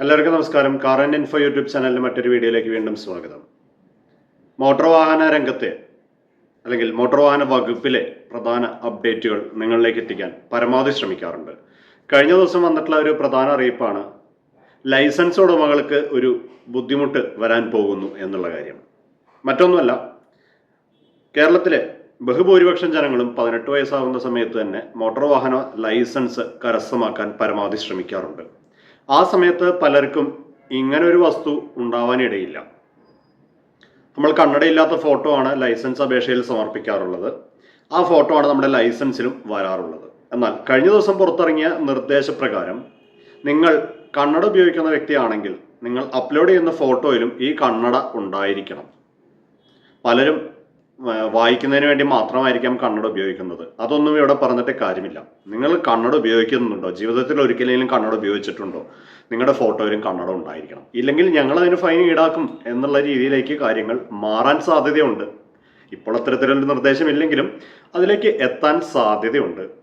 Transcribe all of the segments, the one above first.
എല്ലാവർക്കും നമസ്കാരം. Car and info YouTube ചാനലിന്റെ മറ്റൊരു വീഡിയോയിലേക്ക് വീണ്ടും സ്വാഗതം. മോട്ടോർ വാഹന രംഗത്തെ അല്ലെങ്കിൽ മോട്ടോർ വാഹന വകുപ്പിലെ പ്രധാന അപ്ഡേറ്റുകൾ നിങ്ങളിലേക്ക് എത്തിക്കാൻ പരമാവധി ശ്രമിക്കാറുണ്ട്. കഴിഞ്ഞ ദിവസം വന്നിട്ടുള്ള ഒരു പ്രധാന അറിയിപ്പാണ് ലൈസൻസ് ഉടമകൾക്ക് ഒരു ബുദ്ധിമുട്ട് വരാൻ പോകുന്നു എന്നുള്ള കാര്യം. മറ്റൊന്നുമല്ല കേരളത്തിലെ ബഹുഭൂരിപക്ഷം ജനങ്ങളും പതിനെട്ട് വയസ്സാകുന്ന സമയത്ത് തന്നെ മോട്ടോർ വാഹന ലൈസൻസ് കരസ്ഥമാക്കാൻ പരമാവധി ശ്രമിക്കാറുണ്ട്. ആ സമയത്ത് പലർക്കും ഇങ്ങനെ ഒരു വസ്തു ഉണ്ടാവാനിടയില്ല. നമ്മൾ കണ്ണടയില്ലാത്ത ഫോട്ടോ ആണ് ലൈസൻസ് അപേക്ഷയിൽ സമർപ്പിക്കാറുള്ളത്. ആ ഫോട്ടോ ആണ് നമ്മുടെ ലൈസൻസിലും വരാറുള്ളത്. എന്നാൽ കഴിഞ്ഞ ദിവസം പുറത്തിറങ്ങിയ നിർദ്ദേശപ്രകാരം നിങ്ങൾ കണ്ണട ഉപയോഗിക്കുന്ന വ്യക്തിയാണെങ്കിൽ നിങ്ങൾ അപ്ലോഡ് ചെയ്യുന്ന ഫോട്ടോയിലും ഈ കണ്ണട ഉണ്ടായിരിക്കണം. പലരും വായിക്കുന്നതിന് വേണ്ടി മാത്രമായിരിക്കാം കണ്ണട ഉപയോഗിക്കുന്നത്. അതൊന്നും ഇവിടെ പറഞ്ഞിട്ട് കാര്യമില്ല. നിങ്ങൾ കണ്ണട ഉപയോഗിക്കുന്നുണ്ടോ? ജീവിതത്തിൽ ഒരിക്കലെങ്കിലും കണ്ണട ഉപയോഗിച്ചിട്ടുണ്ടോ? നിങ്ങളുടെ ഫോട്ടോയിലും കണ്ണട ഉണ്ടായിരിക്കണം. ഇല്ലെങ്കിൽ ഞങ്ങൾ അതിന് ഫൈൻ ഈടാക്കും എന്നുള്ള രീതിയിലേക്ക് കാര്യങ്ങൾ മാറാൻ സാധ്യതയുണ്ട്. ഇപ്പോൾ അത്തരത്തിലൊരു നിർദ്ദേശമില്ലെങ്കിലും അതിലേക്ക് എത്താൻ സാധ്യതയുണ്ട്.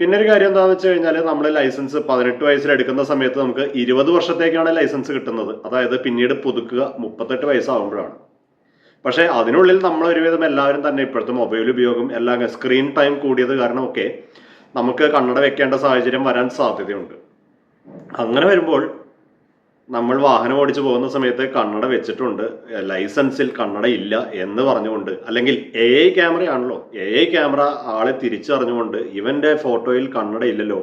പിന്നെ ഒരു കാര്യം എന്താണെന്ന് വെച്ച് കഴിഞ്ഞാൽ നമ്മൾ ലൈസൻസ് പതിനെട്ട് വയസ്സിൽ എടുക്കുന്ന സമയത്ത് നമുക്ക് ഇരുപത് വർഷത്തേക്കാണ് ലൈസൻസ് കിട്ടുന്നത്. അതായത് പിന്നീട് പുതുക്കുക മുപ്പത്തെട്ട് വയസ്സാകുമ്പോഴാണ് പക്ഷേ അതിനുള്ളിൽ നമ്മൾ ഒരുവിധം എല്ലാവരും തന്നെ ഇപ്പോഴത്തെ മൊബൈൽ ഉപയോഗം എല്ലാം സ്ക്രീൻ ടൈം കൂടിയത് കാരണമൊക്കെ നമുക്ക് കണ്ണട വെക്കേണ്ട സാഹചര്യം വരാൻ സാധ്യതയുണ്ട്. അങ്ങനെ വരുമ്പോൾ നമ്മൾ വാഹനം ഓടിച്ചു പോകുന്ന സമയത്ത് കണ്ണട വെച്ചിട്ടുണ്ട് ലൈസൻസിൽ കണ്ണട ഇല്ല എന്ന് പറഞ്ഞുകൊണ്ട് അല്ലെങ്കിൽ എ ഐ ക്യാമറയാണല്ലോ എ ഐ ക്യാമറ ആളെ തിരിച്ചറിഞ്ഞുകൊണ്ട് ഇവന്റെ ഫോട്ടോയിൽ കണ്ണട ഇല്ലല്ലോ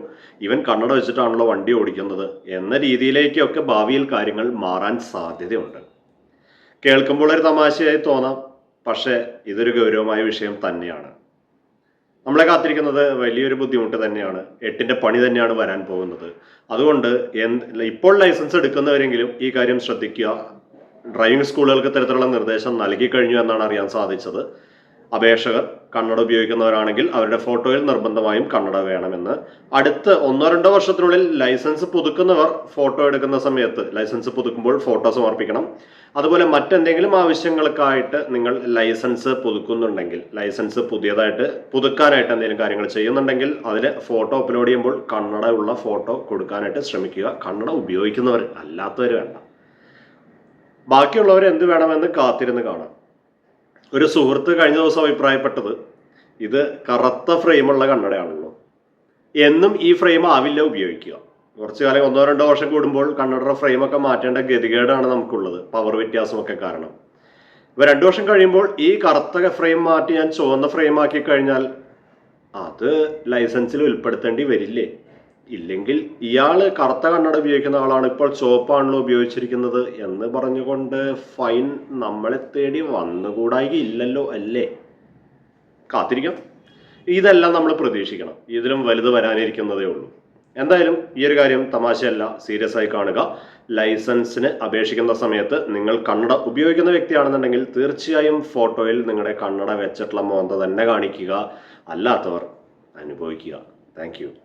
ഇവൻ കണ്ണട വെച്ചിട്ടാണല്ലോ വണ്ടി ഓടിക്കുന്നത് എന്ന രീതിയിലേക്കൊക്കെ ഭാവിയിൽ കാര്യങ്ങൾ മാറാൻ സാധ്യതയുണ്ട്. കേൾക്കുമ്പോൾ ഒരു തമാശയായി തോന്നാം. പക്ഷേ ഇതൊരു ഗൗരവമായ വിഷയം തന്നെയാണ്. നമ്മളെ കാത്തിരിക്കുന്നത് വലിയൊരു ബുദ്ധിമുട്ട് തന്നെയാണ്. എട്ടിന്റെ പണി തന്നെയാണ് വരാൻ പോകുന്നത്. അതുകൊണ്ട് ഇപ്പോൾ ലൈസൻസ് എടുക്കുന്നവരെങ്കിലും ഈ കാര്യം ശ്രദ്ധിക്കുക. ഡ്രൈവിംഗ് സ്കൂളുകൾക്ക് ഇത്തരത്തിലുള്ള നിർദ്ദേശം നൽകി കഴിഞ്ഞു എന്നാണ് അറിയാൻ സാധിച്ചത്. അപേക്ഷകർ കണ്ണട ഉപയോഗിക്കുന്നവരാണെങ്കിൽ അവരുടെ ഫോട്ടോയിൽ നിർബന്ധമായും കണ്ണട വേണമെന്ന്. അടുത്ത ഒന്നോ രണ്ടോ വർഷത്തിനുള്ളിൽ ലൈസൻസ് പുതുക്കുന്നവർ ഫോട്ടോ എടുക്കുന്ന സമയത്ത് ലൈസൻസ് പുതുക്കുമ്പോൾ ഫോട്ടോ സമർപ്പിക്കണം. അതുപോലെ മറ്റെന്തെങ്കിലും ആവശ്യങ്ങൾക്കായിട്ട് നിങ്ങൾ ലൈസൻസ് പുതുക്കുന്നുണ്ടെങ്കിൽ ലൈസൻസ് പുതിയതായിട്ട് പുതുക്കാനായിട്ട് എന്തെങ്കിലും കാര്യങ്ങൾ ചെയ്യുന്നുണ്ടെങ്കിൽ അതിൽ ഫോട്ടോ അപ്ലോഡ് ചെയ്യുമ്പോൾ കണ്ണട ഉള്ള ഫോട്ടോ കൊടുക്കാനായിട്ട് ശ്രമിക്കുക. കണ്ണട ഉപയോഗിക്കുന്നവർ അല്ലാത്തവർ വേണ്ട. ബാക്കിയുള്ളവർ എന്ത് വേണമെന്ന് കാത്തിരുന്ന് കാണാം. ഒരു സുഹൃത്ത് കഴിഞ്ഞ ദിവസം അഭിപ്രായപ്പെട്ടത് ഇത് കറുത്ത ഫ്രെയിമുള്ള കണ്ണടയാണല്ലോ. എന്നും ഈ ഫ്രെയിം ആവില്ല ഉപയോഗിക്കുക. കുറച്ചു കാലം ഒന്നോ രണ്ടോ വർഷം കൂടുമ്പോൾ കണ്ണടയുടെ ഫ്രെയിമൊക്കെ മാറ്റേണ്ട ഗതികേടാണ് നമുക്കുള്ളത് പവർ വ്യത്യാസമൊക്കെ കാരണം. ഇപ്പൊ രണ്ടു വർഷം കഴിയുമ്പോൾ ഈ കറുത്ത ഫ്രെയിം മാറ്റി ഞാൻ ചുവന്ന ഫ്രെയിം ആക്കി കഴിഞ്ഞാൽ അത് ലൈസൻസിൽ ഉൾപ്പെടുത്തേണ്ടി വരില്ലേ? ഇല്ലെങ്കിൽ ഇയാൾ കറുത്ത കണ്ണട ഉപയോഗിക്കുന്ന ആളാണ് ഇപ്പോൾ ചുവപ്പാണല്ലോ ഉപയോഗിച്ചിരിക്കുന്നത് എന്ന് പറഞ്ഞുകൊണ്ട് ഫൈൻ നമ്മളെ തേടി വന്നുകൂടായി ഇല്ലല്ലോ അല്ലേ? കാത്തിരിക്കാം. ഇതെല്ലാം നമ്മൾ പ്രതീക്ഷിക്കണം. ഇതിലും വലുത് വരാനിരിക്കുന്നതേ ഉള്ളൂ. എന്തായാലും ഈ ഒരു കാര്യം തമാശയല്ല സീരിയസ് ആയി കാണുക. ലൈസൻസിന് അപേക്ഷിക്കുന്ന സമയത്ത് നിങ്ങൾ കണ്ണട ഉപയോഗിക്കുന്ന വ്യക്തിയാണെന്നുണ്ടെങ്കിൽ തീർച്ചയായും ഫോട്ടോയിൽ നിങ്ങളുടെ കണ്ണട വെച്ചിട്ടുള്ള മോന്ത തന്നെ കാണിക്കുക. അല്ലാത്തവർ അനുഭവിക്കുക. താങ്ക്